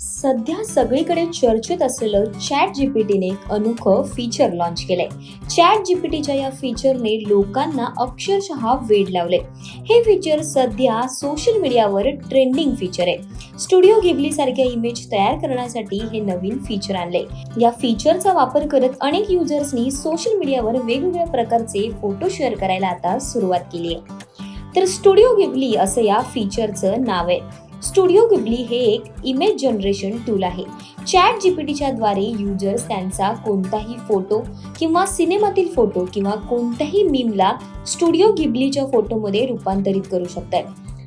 सध्या सगळीकडे चर्चेत असलेलं चॅट जीपीटीने एक अनोखं फीचर लॉन्च केलंय. चॅट जीपीटीच्या या फीचरने लोकांना अक्षरशः वेड लावले हे फीचर सध्या सोशल मीडियावर ट्रेंडिंग फीचर आहे. स्टुडिओ गिबली सारख्या इमेज तयार करण्यासाठी हे नवीन फीचर आणले या फीचरचा वापर करत अनेक युजर्सनी सोशल मीडियावर वेगवेगळ्या प्रकारचे फोटो शेअर करायला आता सुरुवात केली आहे. तर स्टुडिओ गिबली असं या फीचरचं नाव आहे. स्टुडिओ गिबली हे एक इमेज जनरेशन टूल आहे. चॅट जीपीटीच्या द्वारे युजर्स त्यांचा कोणताही फोटो किंवा सिनेमातील फोटो किंवा कोणत्याही मीमला स्टुडिओ गिबलीच्या फोटोमध्ये रूपांतरित करू शकतात.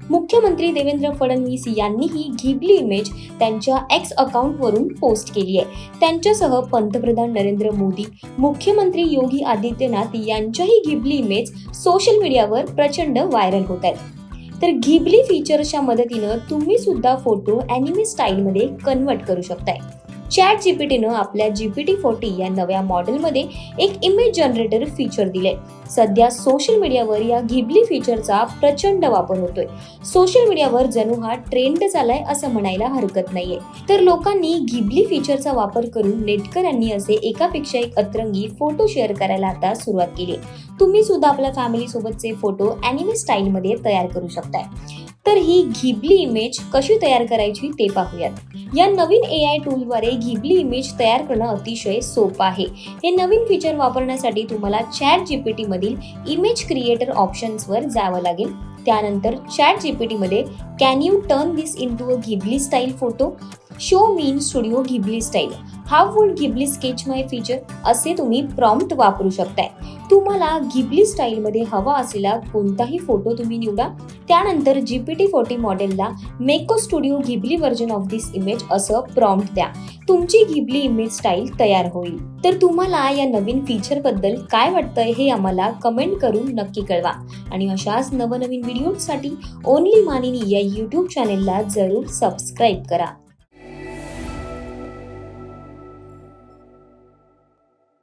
मुख्यमंत्री देवेंद्र फडणवीस यांनीही घिबली इमेज त्यांच्या एक्स अकाउंटवरून पोस्ट केली आहे. त्यांच्यासह पंतप्रधान नरेंद्र मोदी मुख्यमंत्री योगी आदित्यनाथ यांच्याही घिबली इमेज सोशल मीडियावर प्रचंड व्हायरल होत आहेत. तर घिबली फीचर्सच्या मदतीनं तुम्ही सुद्धा फोटो अॅनिमे स्टाईलमध्ये कन्वर्ट करू शकताय. चॅट जीपीटीनं आपल्या जीपीटी फोर्टी या नव्या मॉडेलमध्ये एक इमेज जनरेटर फीचर दिले सध्या सोशल मीडियावर या घिबली फीचरचा प्रचंड वापर होतोय. सोशल मीडियावर जणू हा ट्रेंड झालाय असं म्हणायला हरकत नाहीये. तर लोकांनी घिबली फीचरचा वापर करून नेटकऱ्यांनी असे एकापेक्षा एक अतरंगी फोटो शेअर करायला आता सुरुवात केली. तुम्ही सुद्धा आपल्या फॅमिली सोबतचे फोटो अॅनिमे स्टाईलमध्ये तयार करू शकताय. तर ही घिबली इमेज कशी तयार करायची ते पाहूयात. या नवीन ए आय टूलद्वारे घिबली इमेज तयार करणं अतिशय सोपं आहे. हे नवीन फीचर वापरण्यासाठी तुम्हाला चॅट जीपीटी मधील इमेज क्रिएटर ऑप्शन्सवर जावं लागेल. त्यानंतर चॅट जीपीटी मध्ये can you turn this into a Ghibli style photo show mean studio Ghibli style how would Ghibli sketch my feature असे तुम्ही प्रॉम्प्ट वापरू शकताय. तुम्हाला घिबली स्टाईलमध्ये हवा असलेला कोणताही फोटो तुम्ही निवडा. त्यानंतर जी पी टी फोर्टी मॉडेलला make studio Ghibli version of this image असं प्रॉम्प्ट द्या. तुमची घिबली इमेज स्टाईल तयार होईल. तर तुम्हाला या नवीन फीचरबद्दल काय वाटतंय हे आम्हाला कमेंट करून नक्की कळवा. आणि अशाच नवनवीन व्हिडिओसाठी ओनली मानिनी या यूट्यूब चॅनेलला जरूर सबस्क्राईब करा.